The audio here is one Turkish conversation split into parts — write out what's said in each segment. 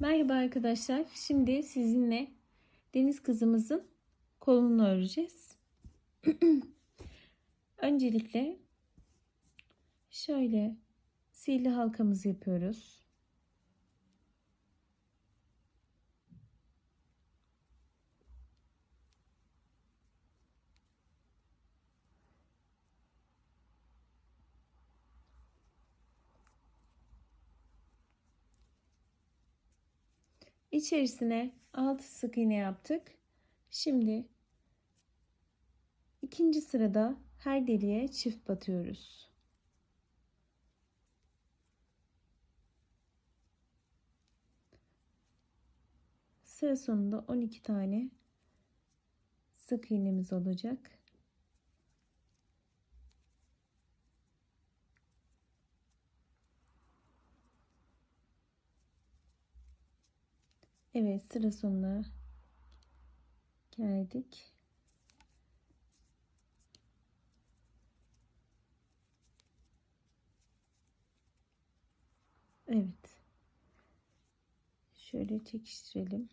Merhaba arkadaşlar. Şimdi sizinle deniz kızımızın kolunu öreceğiz. Öncelikle şöyle sihirli halkamızı yapıyoruz. İçerisine 6 sık iğne yaptık. Şimdi ikinci sırada her deliğe çift batıyoruz. Sıra sonunda 12 tane sık iğnemiz olacak. Evet sıra sonuna geldik. Evet. Şöyle çekiştirelim.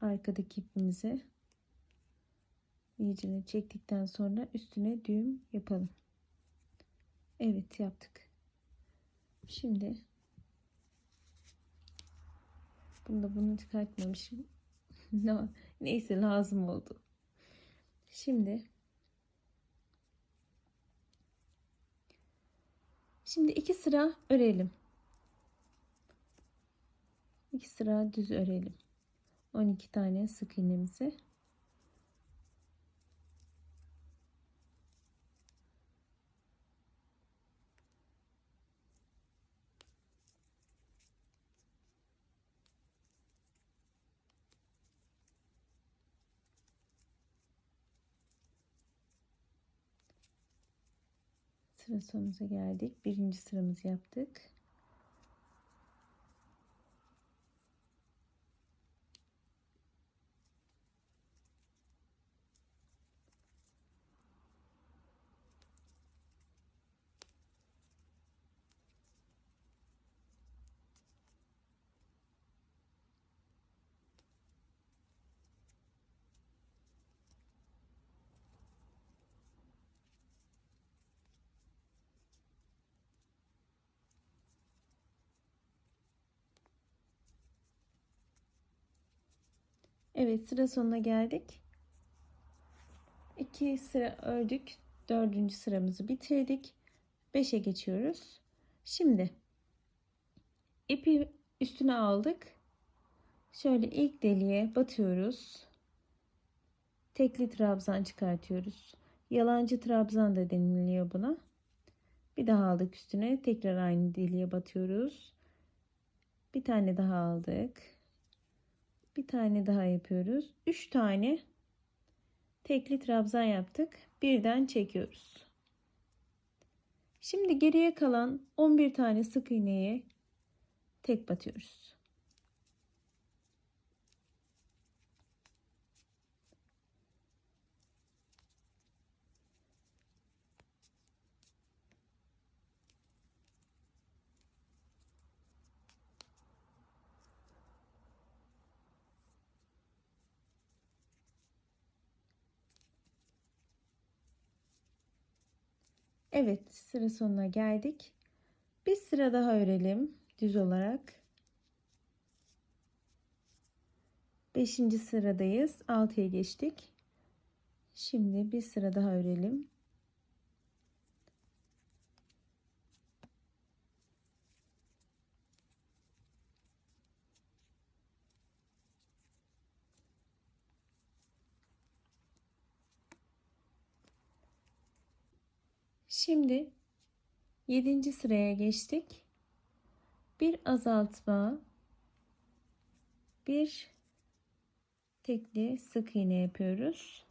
Arkadaki ipimizi iyicene çektikten sonra üstüne düğüm yapalım. Evet yaptık. Şimdi Bunda bunu çıkartmamışım. Neyse lazım oldu. Şimdi Şimdi iki sıra örelim. İki sıra düz örelim. 12 tane sık iğnemizi sıra sonumuza geldik. Birinci sıramızı yaptık. Evet sıra sonuna geldik. İki sıra ördük. Dördüncü sıramızı bitirdik. Beşe geçiyoruz. Şimdi ipi üstüne aldık. Şöyle ilk deliğe batıyoruz. Tekli trabzan çıkartıyoruz. Yalancı trabzan da deniliyor buna. Bir daha aldık üstüne. Tekrar aynı deliğe batıyoruz. Bir tane daha aldık bir tane daha yapıyoruz. 3 tane tekli trabzan yaptık. Birden çekiyoruz. Şimdi geriye kalan 11 tane sık iğneye tek batıyoruz. Evet sıra sonuna geldik. Bir sıra daha örelim düz olarak. Beşinci sıradayız. Altıya geçtik. Şimdi bir sıra daha örelim. Şimdi 7. sıraya geçtik. Bir azaltma, bir tekli sık iğne yapıyoruz.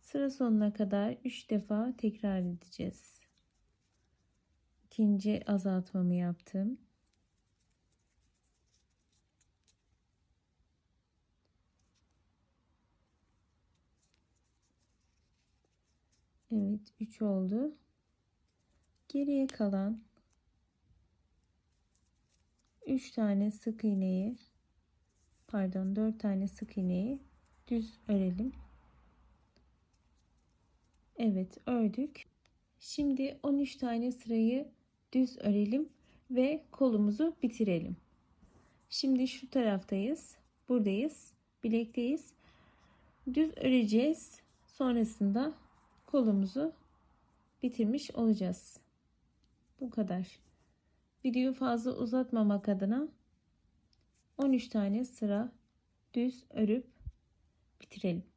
Sıra sonuna kadar 3 defa tekrar edeceğiz. İkinci azaltmamı yaptım. Evet 3 oldu. Geriye kalan 3 tane sık iğneyi pardon 4 tane sık iğneyi düz örelim. Evet ördük. Şimdi 13 tane sırayı düz örelim ve kolumuzu bitirelim. Şimdi şu taraftayız. Buradayız. Bilekteyiz. Düz öreceğiz. Sonrasında kolumuzu bitirmiş olacağız. Bu kadar. Videoyu fazla uzatmamak adına 13 tane sıra düz örüp bitirelim.